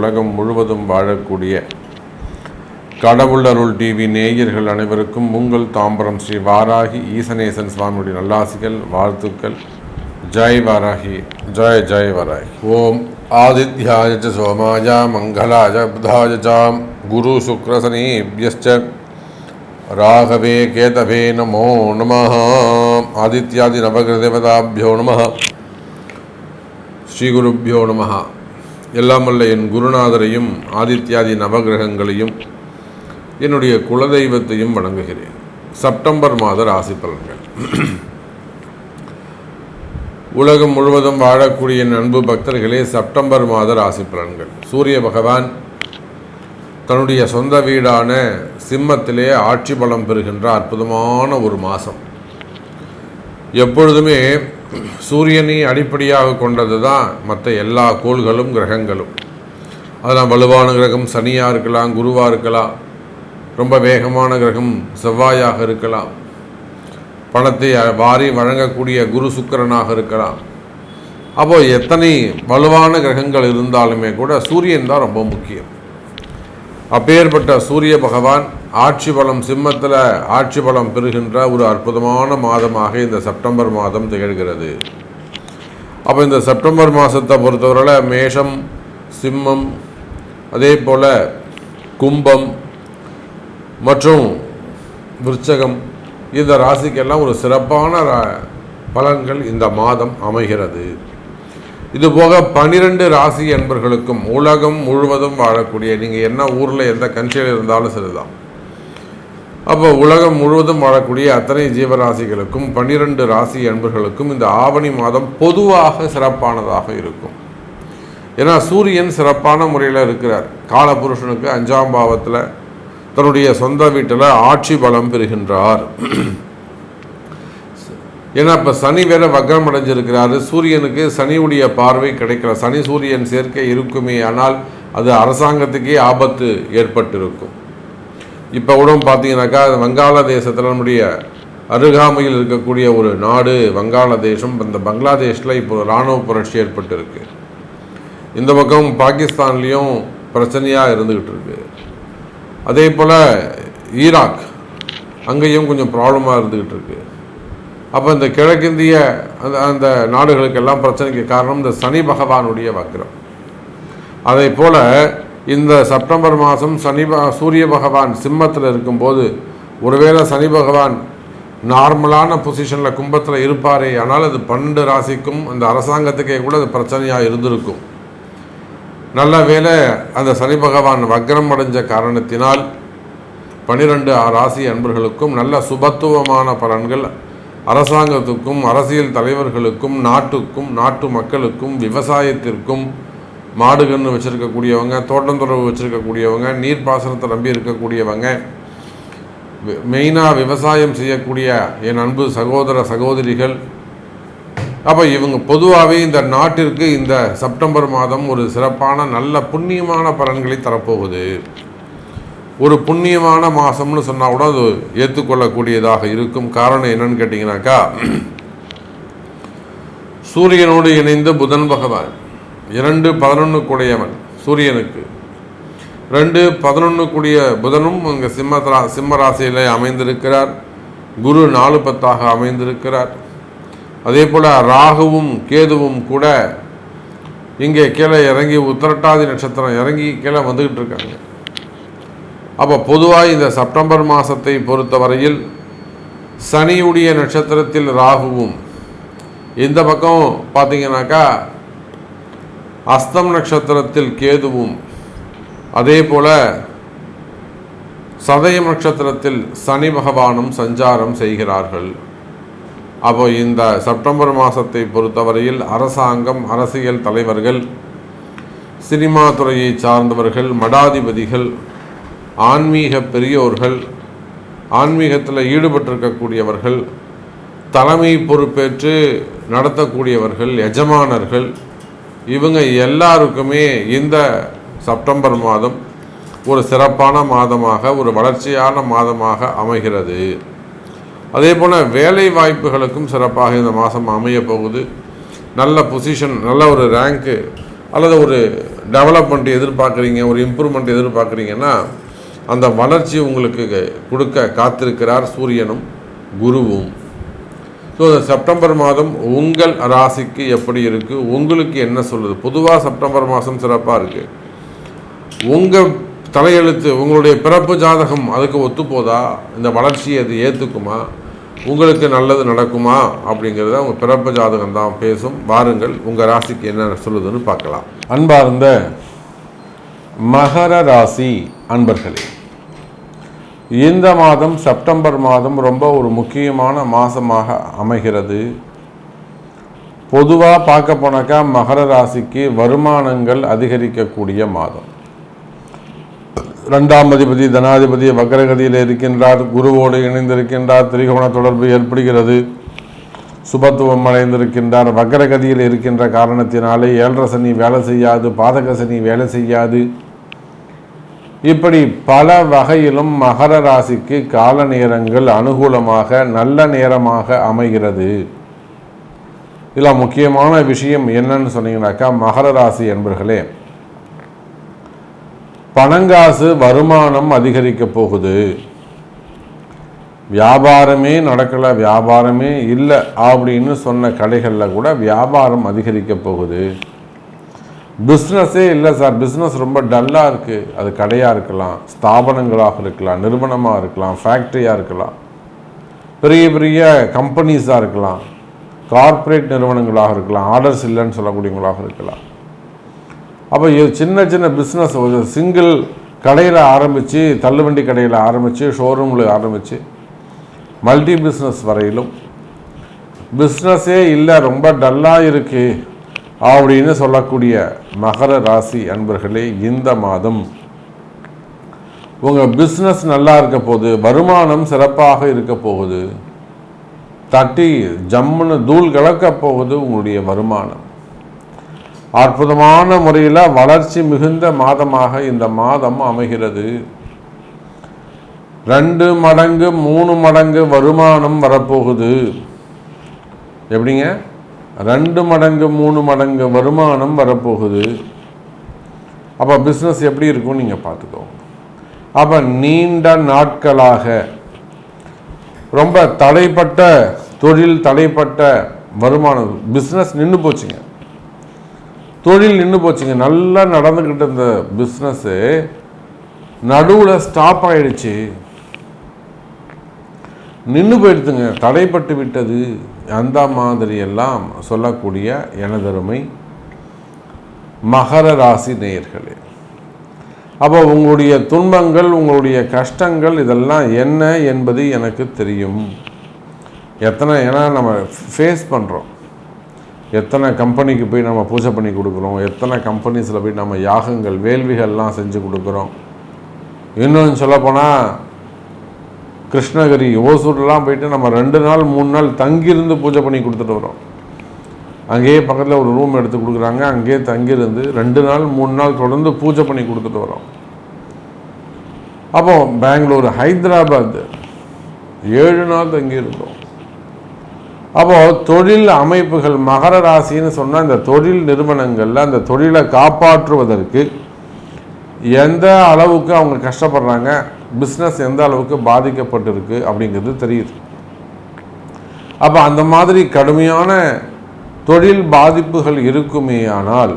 உலகம் முழுவதும் வாழக்கூடிய கடவுளருள் டிவி நேயர்கள் அனைவருக்கும் உங்கள் தாம்பரம் ஸ்ரீ வாராகி ஈசனேசன் சுவாமியுடைய நல்லாசிகள் வாழ்த்துக்கள். ஜெய் வாராகி ஜெய் ஜெய் வாராகி. ஓம் ஆதித்யாய ச சோமாய மங்களாய புதாய சாம் குரு சுக்ரசனீபியஸ்ச ராகவே கேதவே நமோ நம. ஆதித்யாதி நவகிரதேவதாபியோ நம. ஸ்ரீகுருப்பியோ நம. எல்லாமல்ல என் குருநாதரையும் ஆதித்யாதி நவகிரகங்களையும் என்னுடைய குலதெய்வத்தையும் வணங்குகிறேன். செப்டம்பர் மாத ராசி பலன்கள். உலகம் முழுவதும் வாழக்கூடிய அன்பு பக்தர்களே செப்டம்பர் மாத ராசி பலன்கள். சூரிய பகவான் தன்னுடைய சொந்த வீடான சிம்மத்திலே ஆட்சி பலம் பெறுகின்ற அற்புதமான ஒரு மாதம். எப்பொழுதுமே சூரியனை அடிப்படையாக கொண்டது தான் மற்ற எல்லா கோள்களும் கிரகங்களும். அதெல்லாம் வலுவான கிரகம் சனியாக இருக்கலாம் குருவாக இருக்கலாம். ரொம்ப வேகமான கிரகம் செவ்வாயாக இருக்கலாம். பணத்தை வாரி வழங்கக்கூடிய குரு சுக்கரனாக இருக்கலாம். அப்போது எத்தனை வலுவான கிரகங்கள் இருந்தாலுமே கூட சூரியன் தான் ரொம்ப முக்கியம். அப்பேற்பட்ட சூரிய பகவான் ஆட்சி பலம் சிம்மத்தில் ஆட்சி பலம் பெறுகின்ற ஒரு அற்புதமான மாதமாக இந்த செப்டம்பர் மாதம் திகழ்கிறது. அப்போ இந்த செப்டம்பர் மாதத்தை பொறுத்தவரையில் மேஷம் சிம்மம் அதே போல் கும்பம் மற்றும் விருச்சகம் இந்த ராசிக்கெல்லாம் ஒரு சிறப்பான ரா- பலன்கள் இந்த மாதம் அமைகிறது. இதுபோக பனிரெண்டு ராசி என்பர்களுக்கும் உலகம் முழுவதும் வாழக்கூடிய நீங்கள் என்ன ஊரில் எந்த கண்ட்ரியில் இருந்தாலும் சரிதான். அப்போ உலகம் முழுவதும் வாழக்கூடிய அத்தனை ஜீவராசிகளுக்கும் பன்னிரண்டு ராசி அன்பர்களுக்கும் இந்த ஆவணி மாதம் பொதுவாக சிறப்பானதாக இருக்கும். ஏன்னா சூரியன் சிறப்பான முறையில் இருக்கிறார். காலபுருஷனுக்கு அஞ்சாம் பாவத்தில் தன்னுடைய சொந்த வீட்டில் ஆட்சி பலம் பெறுகின்றார். ஏன்னா இப்போ சனி வேற வக்ரம் அடைஞ்சிருக்கிறாரு சூரியனுக்கு சனியுடைய பார்வை கிடைக்கல. சனி சூரியன் சேர்க்கை இருக்குமே ஆனால் அது அரசாங்கத்துக்கே ஆபத்து ஏற்பட்டிருக்கும். இப்போ கூட பார்த்தீங்கன்னாக்கா வங்காளதேசத்தில் நம்முடைய அருகாமையில் இருக்கக்கூடிய ஒரு நாடு வங்காளதேசம் இந்த பங்களாதேஷில் இப்போ இராணுவ புரட்சி ஏற்பட்டிருக்கு. இந்த பக்கம் பாகிஸ்தான்லேயும் பிரச்சனையாக இருந்துக்கிட்டு இருக்கு அதே போல் ஈராக் அங்கேயும் கொஞ்சம் ப்ராப்ளமாக இருந்துக்கிட்டு இருக்குது அப்போ இந்த கிழக்கிந்திய அந்த அந்த நாடுகளுக்கெல்லாம் பிரச்சனைக்கு காரணம் இந்த சனி பகவானுடைய வக்ரம். அதே போல் இந்த செப்டம்பர் மாதம் சனி ப- சூரிய பகவான் சிம்மத்தில் இருக்கும்போது ஒருவேளை சனி பகவான் நார்மலான பொசிஷனில் கும்பத்தில் இருப்பாரே ஆனால் அது பன்னெண்டு ராசிக்கும் அந்த அரசாங்கத்துக்கே கூட அது பிரச்சனையாக இருந்திருக்கும். நல்ல வேளை அந்த சனி பகவான் வக்ரம் அடைஞ்ச காரணத்தினால் பனிரெண்டு ராசி அன்பர்களுக்கும் நல்ல சுபத்துவமான பலன்கள் அரசாங்கத்துக்கும் அரசியல் தலைவர்களுக்கும் நாட்டுக்கும் நாட்டு மக்களுக்கும் விவசாயத்திற்கும் மாடு கன்று வச்சுருக்கக்கூடியவங்க தோட்டந்துறவு வச்சுருக்கக்கூடியவங்க நீர்ப்பாசனத்தை நம்பி இருக்கக்கூடியவங்க மெயினாக விவசாயம் செய்யக்கூடிய என் அன்பு சகோதர சகோதரிகள் அப்போ இவங்க பொதுவாகவே இந்த நாட்டிற்கு இந்த செப்டம்பர் மாதம் ஒரு சிறப்பான நல்ல புண்ணியமான பலன்களை தரப்போகுது. ஒரு புண்ணியமான மாதம்னு சொன்னால் கூட அது ஏற்றுக்கொள்ளக்கூடியதாக இருக்கும். காரணம் என்னன்னு கேட்டிங்கனாக்கா சூரியனோடு இணைந்த புதன் பகவான். இரண்டு பதினொன்று கூடையவன் சூரியனுக்கு. ரெண்டு பதினொன்று கூடிய புதனும் இங்கே சிம்ம சிம்ம ராசியில் அமைந்திருக்கிறார். குரு நாலு பத்தாக அமைந்திருக்கிறார். அதே போல் ராகுவும் கேதுவும் கூட இங்கே கீழே இறங்கி உத்திரட்டாதி நட்சத்திரம் இறங்கி கீழே வந்துக்கிட்டு இருக்காங்க. அப்போ பொதுவாக இந்த செப்டம்பர் மாதத்தை பொறுத்தவரையில் சனியுடைய நட்சத்திரத்தில் ராகுவும் இந்த பக்கம் பார்த்தீங்கன்னாக்கா அஸ்தம் நட்சத்திரத்தில் கேதுவும் அதே போல் சதயம் நட்சத்திரத்தில் சனி பகவானும் சஞ்சாரம் செய்கிறார்கள். அப்போ இந்த செப்டம்பர் மாதத்தை பொறுத்தவரையில் அரசாங்கம் அரசியல் தலைவர்கள் சினிமா துறையை சார்ந்தவர்கள் மடாதிபதிகள் ஆன்மீக பெரியோர்கள் ஆன்மீகத்தில் ஈடுபட்டிருக்கக்கூடியவர்கள் தலைமை பொறுப்பேற்று நடத்தக்கூடியவர்கள் எஜமானர்கள் இவங்க எல்லாருக்குமே இந்த செப்டம்பர் மாதம் ஒரு சிறப்பான மாதமாக ஒரு வளர்ச்சியான மாதமாக அமைகிறது. அதே போல் வேலை வாய்ப்புகளுக்கும் சிறப்பாக இந்த மாதம் அமைய போகுது. நல்ல பொசிஷன் நல்ல ஒரு ரேங்க்கு அல்லது ஒரு டெவலப்மெண்ட் எதிர்பார்க்குறீங்க ஒரு இம்ப்ரூவ்மெண்ட் எதிர்பார்க்குறீங்கன்னா அந்த வளர்ச்சி உங்களுக்கு கொடுக்க காத்திருக்கிறார் சூரியனும் குருவும். ஸோ செப்டம்பர் மாதம் உங்கள் ராசிக்கு எப்படி இருக்குது உங்களுக்கு என்ன சொல்லுது? பொதுவாக செப்டம்பர் மாதம் சிறப்பாக இருக்குது உங்கள் தலையெழுத்து உங்களுடைய பிறப்பு ஜாதகம் அதுக்கு ஒத்துப்போதா? இந்த வளர்ச்சியை அது ஏற்றுக்குமா உங்களுக்கு நல்லது நடக்குமா? அப்படிங்கிறத உங்கள் பிறப்பு ஜாதகம் தான் பேசும். வாருங்கள் உங்கள் ராசிக்கு என்ன சொல்லுதுன்னு பார்க்கலாம். அன்பார்ந்த மகர ராசி அன்பர்களே இந்த மாதம் செப்டம்பர் மாதம் ரொம்ப ஒரு முக்கியமான மாதமாக அமைகிறது. பொதுவாக பார்க்க போனாக்கா மகர ராசிக்கு வருமானங்கள் அதிகரிக்கக்கூடிய மாதம். ரெண்டாம் அதிபதி தனாதிபதி வக்கரகதியில் இருக்கின்றார் குருவோடு இணைந்திருக்கின்றார் திரிகோண தொடர்பு ஏற்படுகிறது. சுபத்துவம் அடைந்திருக்கின்றார் வக்கரகதியில் இருக்கின்ற காரணத்தினாலே ஏழரை சனி வேலை செய்யாது பாதக சனி வேலை செய்யாது. இப்படி பல வகையிலும் மகர ராசிக்கு கால நேரங்கள் அனுகூலமாக நல்ல நேரமாக அமைகிறது. இதில் முக்கியமான விஷயம் என்னன்னு சொன்னீங்கன்னாக்கா மகர ராசி என்பர்களே பணங்காசு வருமானம் அதிகரிக்க போகுது. வியாபாரமே நடக்கலை வியாபாரமே இல்லை அப்படின்னு சொன்ன கடைகளில் கூட வியாபாரம் அதிகரிக்க போகுது. பிஸ்னஸே இல்லை சார். பிஸ்னஸ் ரொம்ப டல்லாக இருக்குது அது கடையாக இருக்கலாம். ஸ்தாபனங்களாக இருக்கலாம். நிறுவனமாக இருக்கலாம். ஃபேக்ட்ரியாக இருக்கலாம். பெரிய பெரிய கம்பெனிஸாக இருக்கலாம். கார்ப்பரேட் நிறுவனங்களாக இருக்கலாம். ஆர்டர்ஸ் இல்லைன்னு சொல்லக்கூடியவங்களாக இருக்கலாம். அப்போ சின்ன சின்ன பிஸ்னஸ் ஒரு சிங்கிள் கடையில் ஆரம்பித்து தள்ளுவண்டி கடையில் ஆரம்பித்து ஷோரூமில் ஆரம்பித்து மல்டி பிஸ்னஸ் வரையிலும் பிஸ்னஸே இல்லை. ரொம்ப டல்லாக இருக்குது அப்படின்னு சொல்லக்கூடிய மகர ராசி அன்பர்களே இந்த மாதம் உங்கள் பிஸ்னஸ் நல்லா இருக்க போகுது வருமானம் சிறப்பாக இருக்க போகுது தட்டி ஜம்முன்னு தூள் கலக்க போகுது உங்களுடைய வருமானம். அற்புதமான முறையில் வளர்ச்சி மிகுந்த மாதமாக இந்த மாதம் அமைகிறது. ரெண்டு மடங்கு மூணு மடங்கு வருமானம் வரப்போகுது. எப்படிங்க? ரெண்டு மடங்கு மூணு மடங்கு வருமானம் வரப்போகுது. அப்போ பிஸ்னஸ் எப்படி இருக்கும் நீங்கள் பார்த்துக்கோ. அப்போ நீண்ட நாட்களாக ரொம்ப தடைப்பட்ட தொழில் தடைப்பட்ட வருமானம் பிஸ்னஸ் நின்று போச்சுங்க. தொழில் நின்று போச்சுங்க. நல்லா நடந்துக்கிட்டு இருந்த பிஸ்னஸ்ஸு நடுவில் ஸ்டாப் ஆயிடுச்சு. நின்று போயிடுதுங்க. தடைப்பட்டு விட்டது. அந்த மாதிரியெல்லாம் சொல்லக்கூடிய எனதருமை மகர ராசி நேயர்களே. அப்போ உங்களுடைய துன்பங்கள் உங்களுடைய கஷ்டங்கள் இதெல்லாம் என்ன என்பது எனக்கு தெரியும். எத்தனை ஏன்னா நம்ம ஃபேஸ் பண்ணுறோம் எத்தனை கம்பெனிக்கு போய் நம்ம பூஜை பண்ணி கொடுக்குறோம். எத்தனை கம்பெனிஸில் போய் நம்ம யாகங்கள் வேள்விகள்லாம் செஞ்சு கொடுக்குறோம். இன்னொன்று சொல்லப்போனால் கிருஷ்ணகிரி ஓசூர்லாம் போயிட்டு நம்ம ரெண்டு நாள் மூணு நாள் தங்கியிருந்து பூஜை பண்ணி கொடுத்துட்டு வரோம். அங்கேயே பக்கத்தில் ஒரு ரூம் எடுத்து கொடுக்குறாங்க. அங்கேயே தங்கியிருந்து ரெண்டு நாள் மூணு நாள் தொடர்ந்து பூஜை பண்ணி கொடுத்துட்டு வரோம். அப்போ பெங்களூர் ஹைதராபாத் ஏழு நாள் தங்கியிருந்தோம். அப்போது தொழில் அமைப்புகள் மகர ராசின்னு சொன்னால் இந்த தொழில் நிறுவனங்களில் அந்த தொழிலை காப்பாற்றுவதற்கு எந்த அளவுக்கு அவங்க கஷ்டப்படுறாங்க பிஸ்னஸ் எந்த அளவுக்கு பாதிக்கப்பட்டிருக்கு அப்படிங்கிறது தெரியுது. அப்போ அந்த மாதிரி கடுமையான தொழில் பாதிப்புகள் இருக்குமேயானால்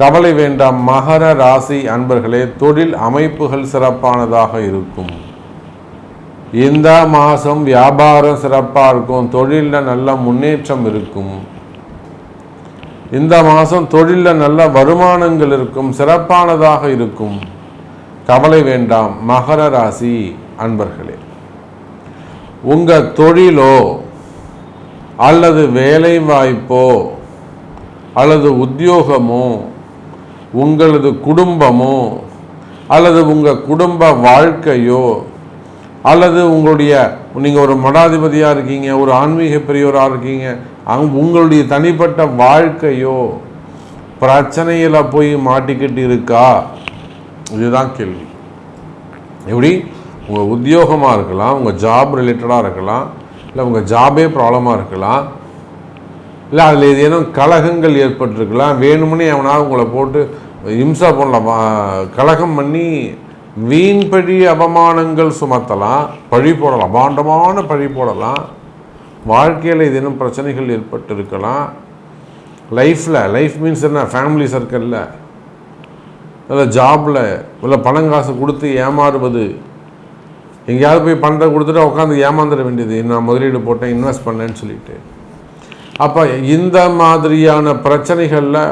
கவலை வேண்டாம் மகர ராசி அன்பர்களே தொழில் அமைப்புகள் சிறப்பானதாக இருக்கும். இந்த மாதம் வியாபாரம் சிறப்பாக இருக்கும் தொழிலில் நல்ல முன்னேற்றம் இருக்கும். இந்த மாதம் தொழிலில் நல்ல வருமானங்கள் இருக்கும் சிறப்பானதாக இருக்கும். கவலை வேண்டாம் மகர ராசி அன்பர்களே. உங்கள் தொழிலோ அல்லது வேலை வாய்ப்போ அல்லது உத்தியோகமோ உங்களது குடும்பமோ அல்லது உங்கள் குடும்ப வாழ்க்கையோ அல்லது உங்களுடைய நீங்கள் ஒரு மடாதிபதியாக இருக்கீங்க ஒரு ஆன்மீக பெரியவராக இருக்கீங்க அங் உங்களுடைய தனிப்பட்ட வாழ்க்கையோ பிரச்சனையில் போய் மாட்டிக்கிட்டு இருக்கா? இதுதான் கேள்வி. எப்படி? உங்கள் உத்தியோகமாக இருக்கலாம் உங்கள் ஜாப் ரிலேட்டடாக இருக்கலாம் இல்லை உங்கள் ஜாபே ப்ராப்ளமாக இருக்கலாம் இல்லை அதில் ஏதேனும் கலகங்கள் ஏற்பட்டிருக்கலாம் வேணும்னே அவனாவது உங்களை போட்டு இம்சா பண்ணலாம் கலகம் பண்ணி வீண் பழி அவமானங்கள் சுமத்தலாம் பழி போடலாம் அபாண்டமான பழி போடலாம் வாழ்க்கையில் ஏதேனும் பிரச்சனைகள் ஏற்பட்டிருக்கலாம் லைஃப்பில் லைஃப் மீன்ஸ் என்ன? ஃபேமிலி சர்க்கிளில் இல்லை ஜாபில் இல்லை பணம் காசு கொடுத்து ஏமாறுவது. எங்கேயாவது போய் பணத்தை கொடுத்துட்டு உட்காந்து ஏமாந்துட வேண்டியது. நான் முதலீடு போட்டேன் இன்வெஸ்ட் பண்ணேன்னு சொல்லிட்டு. அப்போ இந்த மாதிரியான பிரச்சனைகளில்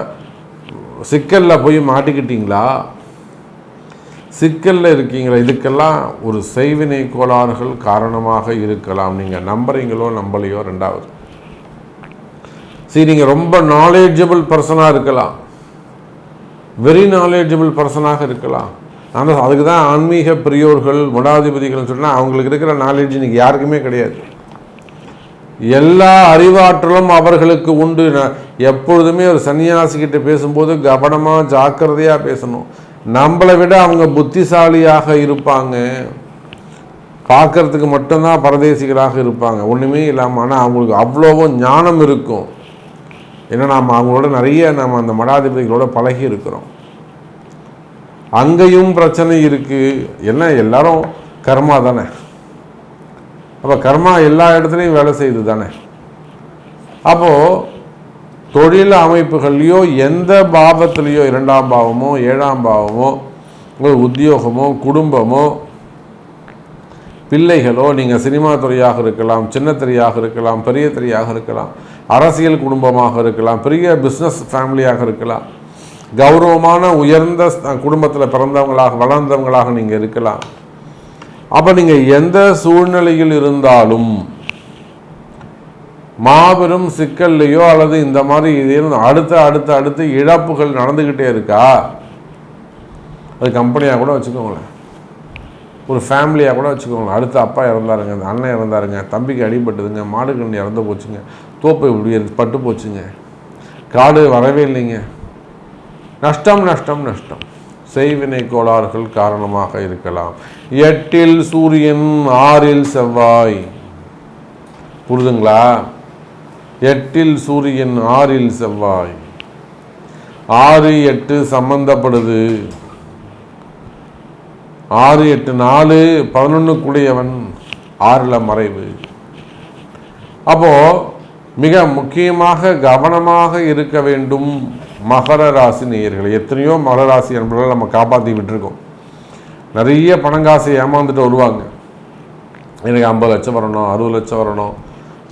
சிக்கலில் போய் மாட்டிக்கிட்டீங்களா? சிக்கலில் இருக்கீங்களா? இதுக்கெல்லாம் ஒரு செய்வினை கோளாறுகள் காரணமாக இருக்கலாம். நீங்கள் நம்புறீங்களோ நம்பலையோ ரெண்டாவது. சரி நீங்கள் ரொம்ப நாலேஜபிள் பர்சனாக இருக்கலாம். வெரி நாலேஜபிள் பர்சனாக இருக்கலாம். ஆனால் அதுக்கு தான் ஆன்மீக பெரியோர்கள் மடாதிபதிகள்னு சொன்னால் அவங்களுக்கு இருக்கிற நாலேஜ் இன்னைக்கு யாருக்குமே கிடையாது. எல்லா அறிவாற்றலும் அவர்களுக்கு உண்டு. எப்பொழுதுமே ஒரு சன்னியாசிக்கிட்ட பேசும்போது கவனமாக ஜாக்கிரதையாக பேசணும். நம்மளை விட அவங்க புத்திசாலியாக இருப்பாங்க. பார்க்கறதுக்கு மட்டும்தான் பரதேசிகளாக இருப்பாங்க. ஒன்றுமே இல்லாமல் ஆனால் அவங்களுக்கு அவ்வளோவும் ஞானம் இருக்கும். ஏன்னா நாம் அவங்களோட நிறைய நம்ம அந்த மடாதிபதிகளோட பழகி இருக்கிறோம். அங்கேயும் பிரச்சனை இருக்குது என்ன? எல்லாரும் கர்மா தானே. அப்போ கர்மா எல்லா இடத்துலையும் வேலை செய்யுது தானே. அப்போது தொழில் அமைப்புகள்லையோ எந்த பாவத்துலேயோ இரண்டாம் பாவமோ ஏழாம் பாவமோ உத்தியோகமோ குடும்பமோ பிள்ளைகளோ நீங்கள் சினிமா துறையாக இருக்கலாம் சின்ன திரையாக இருக்கலாம் பெரிய திரையாக இருக்கலாம் அரசியல் குடும்பமாக இருக்கலாம் பெரிய பிஸ்னஸ் ஃபேமிலியாக இருக்கலாம் கௌரவமான உயர்ந்த குடும்பத்தில் பிறந்தவங்களாக வளர்ந்தவங்களாக நீங்கள் இருக்கலாம். அப்போ நீங்கள் எந்த சூழ்நிலையில் இருந்தாலும் மாபெரும் சிக்கல்லையோ அல்லது இந்த மாதிரி ஏதேனும் அடுத்த அடுத்த அடுத்து இழப்புகள் நடந்துக்கிட்டே இருக்கா? அது கம்பெனியாக கூட வச்சுக்கோங்களேன். ஒரு ஃபேமிலியாக கூட வச்சுக்கோங்களேன். அடுத்த அப்பா இறந்தாருங்க அந்த அண்ணன் இறந்தாருங்க தம்பிக்கு அடிபட்டதுங்க மாடு கண்ணு இறந்து போச்சுங்க. தோப்பு இப்படி பட்டு போச்சுங்க. காடு வரவே இல்லைங்க. நஷ்டம் நஷ்டம் நஷ்டம். செய்வினை கோளாறுகள் காரணமாக இருக்கலாம். எட்டில் சூரியன் ஆறில் செவ்வாய். புரிதுங்களா? எட்டில் சூரியன் ஆறில் செவ்வாய். ஆறு எட்டு சம்பந்தப்படுது. ஆறு எட்டு நாலு பதினொன்றுக்குடையவன் ஆறில் மறைவு. அப்போது மிக முக்கியமாக கவனமாக இருக்க வேண்டும் மகர ராசி நேயர்கள். எத்தனையோ மகர ராசி என்பவர்கள் நம்ம காப்பாற்றி விட்டுருக்கோம். நிறைய பணங்காசை ஏமாந்துட்டு வருவாங்க. எனக்கு ஐம்பது லட்சம் வரணும் அறுபது லட்சம் வரணும்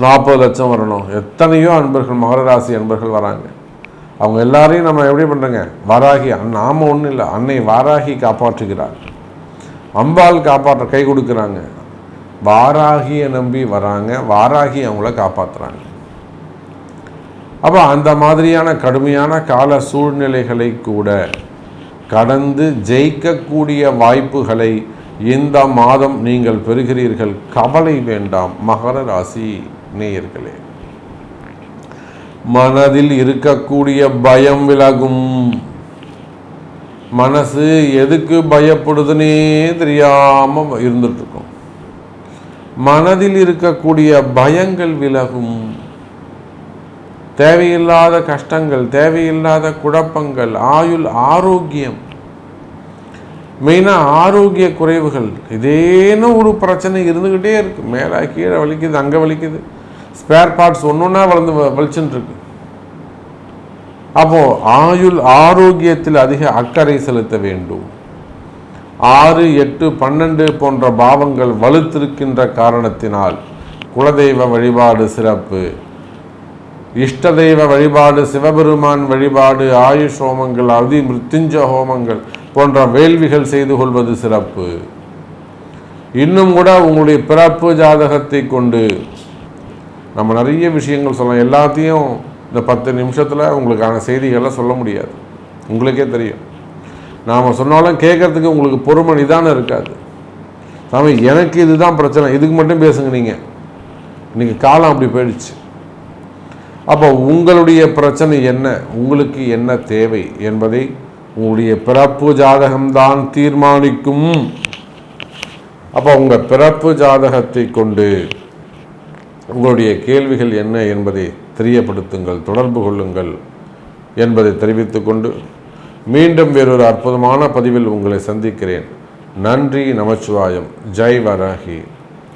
நாற்பது லட்சம் வரணும். எத்தனையோ அன்பர்கள் மகர ராசி அன்பர்கள் வராங்க. அவங்க எல்லாரையும் நம்ம எப்படி பண்ணுறோங்க வாராகி நாம ஒன்றும் இல்லை. அன்னை வாராகி காப்பாற்றுகிறார் அம்பாள் காப்பாற்ற கை கொடுக்குறாங்க. வாராகியை நம்பி வராங்க. வாராகி அவங்கள காப்பாற்றுறாங்க அப்போ அந்த மாதிரியான கடுமையான கால சூழ்நிலைகளை கூட கடந்து ஜெயிக்கக்கூடிய வாய்ப்புகளை இந்த மாதம் நீங்கள் பெறுகிறீர்கள். கவலை வேண்டாம். மகர ராசி நேயர்களே. மனதில் இருக்கக்கூடிய பயம் விலகும். மனசு எதுக்கு பயப்படுதுன்னே தெரியாம இருந்துட்டு இருக்கும் மனதில் இருக்கக்கூடிய பயங்கள் விலகும். தேவையில்லாத கஷ்டங்கள் தேவையில்லாத குழப்பங்கள் ஆயுள் ஆரோக்கியம். மெயினாக ஆரோக்கிய குறைவுகள். இதேனும் ஒரு பிரச்சனை இருந்துக்கிட்டே இருக்கு. மேலே கீழே வலிக்குது அங்கே வலிக்குது. ஸ்பேர் பார்ட்ஸ் ஒன்று ஒன்றா வளர்ந்து வ- வலிச்சுன்னு இருக்கு அப்போது ஆயுள் ஆரோக்கியத்தில் அதிக அக்கறை செலுத்த வேண்டும். ஆறு எட்டு பன்னெண்டு போன்ற பாவங்கள் வலுத்திருக்கின்ற காரணத்தினால் குலதெய்வ வழிபாடு சிறப்பு. இஷ்ட தெய்வ வழிபாடு சிவபெருமான் வழிபாடு ஆயுஷ் ஹோமங்கள் அவதி மிருத்யுஞ்ச ஹோமங்கள் போன்ற வேள்விகள் செய்து கொள்வது சிறப்பு. இன்னும் கூட உங்களுடைய பிறப்பு ஜாதகத்தை கொண்டு நம்ம நிறைய விஷயங்கள் சொல்லலாம். எல்லாத்தையும் இந்த பத்து நிமிஷத்தில் உங்களுக்கான செய்திகளை சொல்ல முடியாது. உங்களுக்கே தெரியும். நாம் சொன்னாலும் கேட்கறதுக்கு உங்களுக்கு பொறுமை நிதானம் இருக்காது. சாமி எனக்கு இதுதான் பிரச்சனை. இதுக்கு மட்டும் பேசுங்க நீங்கள் இன்னைக்கு காலம் அப்படி போயிடுச்சு. அப்போ உங்களுடைய பிரச்சனை என்ன? உங்களுக்கு என்ன தேவை என்பதை உங்களுடைய பிறப்பு ஜாதகம்தான் தீர்மானிக்கும். அப்போ உங்கள் பிறப்பு ஜாதகத்தை கொண்டு உங்களுடைய கேள்விகள் என்ன என்பதை தெரியப்படுத்துங்கள் தொடர்பு கொள்ளுங்கள் என்பதை தெரிவித்துக்கொண்டு மீண்டும் வேறொரு அற்புதமான பதிவில் உங்களை சந்திக்கிறேன். நன்றி நமச்சிவாயம். ஜெய் வராகி.